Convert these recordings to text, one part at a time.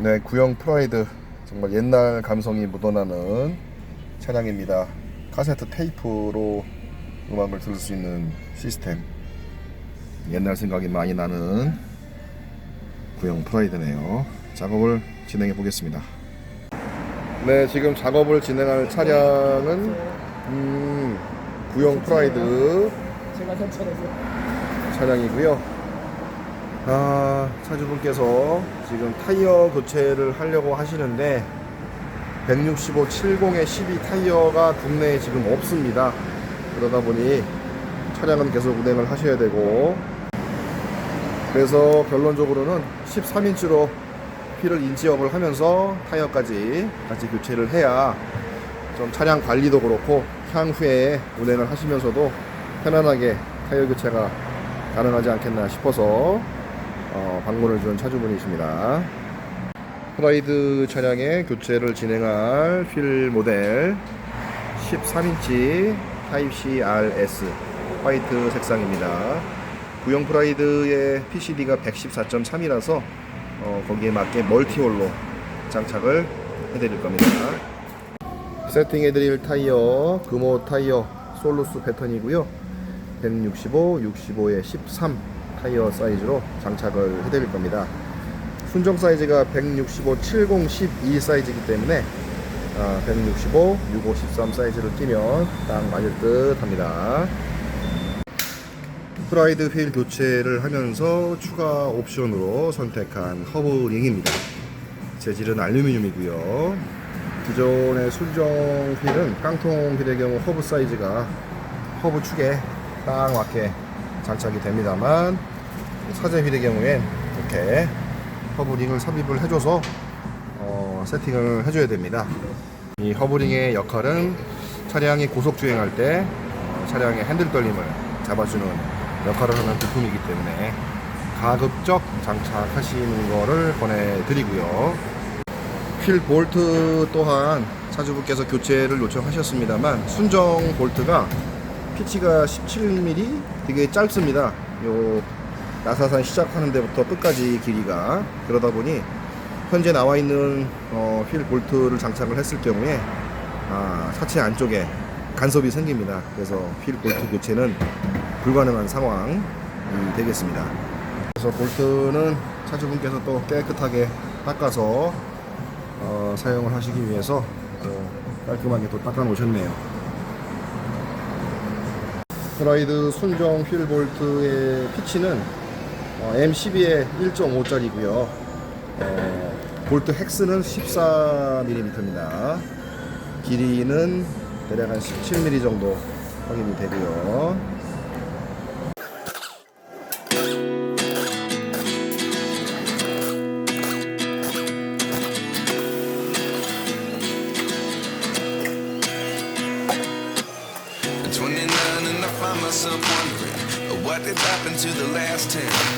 네, 구형 프라이드 정말 옛날 감성이 묻어나는 차량입니다. 카세트 테이프로 음악을 들을 수 있는 시스템. 옛날 생각이 많이 나는 구형 프라이드네요. 작업을 진행해 보겠습니다. 네, 지금 작업을 진행할 차량은 음, 구형 프라이드 차량이고요. 아, 차주분께서 지금 타이어 교체를 하려고 하시는데 165 70의 12 타이어가 국내에 지금 없습니다. 그러다 보니 차량은 계속 운행을 하셔야 되고 그래서 결론적으로는 13인치로 휠을 인지업을 하면서 타이어까지 같이 교체를 해야 좀 차량 관리도 그렇고 향후에 운행을 하시면서도 편안하게 타이어 교체가 가능하지 않겠나 싶어서 어, 방문을 준 차주분이십니다. 프라이드 차량의 교체를 진행할 휠 모델 13인치 타입C RS 화이트 색상입니다. 구형 프라이드의 PCD가 114.3이라서 어, 거기에 맞게 멀티홀로 장착을 해드릴 겁니다. 세팅해드릴 타이어 금호 타이어 솔루스 패턴이고요 165, 65에 13 타이어 사이즈로 장착을 해드릴 겁니다. 순정 사이즈가 165, 70, 12 사이즈이기 때문에 아, 165, 65, 13 사이즈를 끼면 딱 맞을 듯 합니다. 프라이드 휠 교체를 하면서 추가 옵션으로 선택한 허브 링입니다. 재질은 알루미늄이고요. 기존의 순정 휠은 깡통 휠의 경우 허브 사이즈가 허브 축에 딱 맞게 장착이 됩니다만 사제 휠의 경우엔 이렇게 허브링을 삽입을 해줘서 어, 세팅을 해줘야 됩니다. 이 허브링의 역할은 차량이 고속 주행할 때 어, 차량의 핸들 떨림을 잡아주는 역할을 하는 부품이기 때문에 가급적 장착하시는 것을 권해드리고요. 휠 볼트 또한 차주분께서 교체를 요청하셨습니다만 순정 볼트가 피치가 17mm 되게 짧습니다. 요 나사산 시작하는 데부터 끝까지 길이가 그러다 보니 현재 나와 있는 어, 휠 볼트를 장착을 했을 경우에 아, 사체 안쪽에 간섭이 생깁니다. 그래서 휠 볼트 교체는 불가능한 상황이 되겠습니다. 그래서 볼트는 차주분께서 또 깨끗하게 닦아서 어, 사용을 하시기 위해서 또 깔끔하게 또 닦아 놓으셨네요. 프라이드 순정 휠 볼트의 피치는 어, M12에 1.5짜리고요. 어, 볼트 헥스는 14mm입니다. 길이는 대략 한 17mm 정도 확인이 되고요. At 29 and I find myself wondering uh, what did happen to the last 10.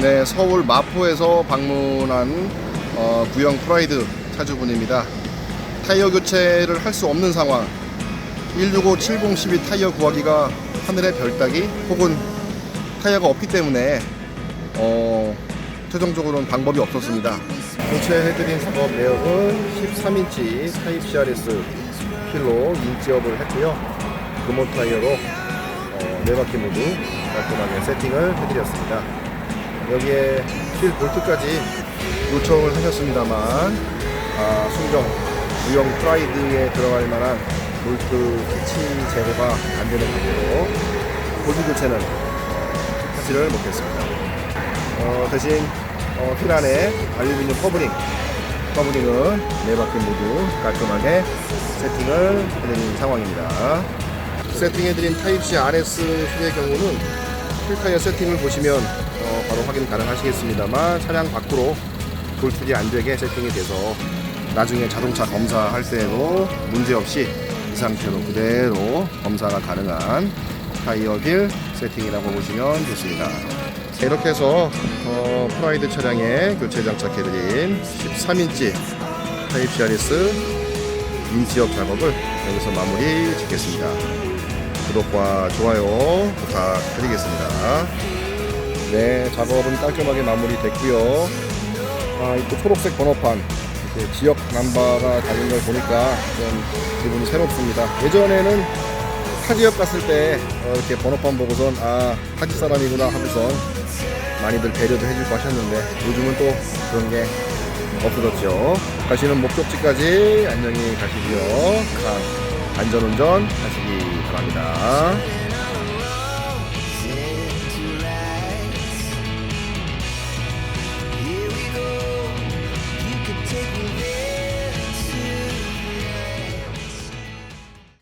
네, 서울 마포에서 방문한 어, 구형 프라이드 차주분입니다. 타이어 교체를 할 수 없는 상황. 165, 70, 12 타이어 구하기가 하늘의 별 따기 혹은 타이어가 없기 때문에 어, 최종적으로는 방법이 없었습니다. 교체해드린 작업 내역은 13인치 타입 CRS 휠로 인지업을 했고요. 금호 타이어로 어, 네 바퀴 모두 깔끔하게 세팅을 해드렸습니다. 여기에 휠 볼트까지 요청을 하셨습니다만 아, 순정 무형 프라이드에 들어갈 만한 볼트 캐치 제거가 안 되는 관계로 볼트 교체는 하지를 못했습니다. 어, 대신 어, 휠 안에 알루미늄 커브링 커브링은 네 바퀴 모두 깔끔하게 세팅을 해드린 상황입니다. 세팅해드린 타입C RS 휠의 경우는 휠 타이어 세팅을 보시면 어, 바로 확인 가능하시겠습니다만 차량 밖으로 돌출이 안 되게 세팅이 돼서 나중에 자동차 검사할 때에도 문제없이 이 상태로 그대로 검사가 가능한 타이어 휠 세팅이라고 보시면 좋습니다. 자, 이렇게 해서 어, 프라이드 차량에 교체 장착해드린 13인치 타입 CRS 인지업 작업을 여기서 마무리 짓겠습니다. 구독과 좋아요 부탁드리겠습니다. 네, 작업은 깔끔하게 마무리됐고요. 아, 이 또 초록색 번호판 이렇게 지역 남바가 달린 걸 보니까 좀 기분이 새롭습니다. 예전에는 타 지역 갔을 때 어, 이렇게 번호판 보고선 아 타지 사람이구나 하면서 많이들 배려도 해주고 하셨는데 요즘은 또 그런 게 없어졌죠. 가시는 목적지까지 안녕히 가시고요. 안전운전 하시기 바랍니다.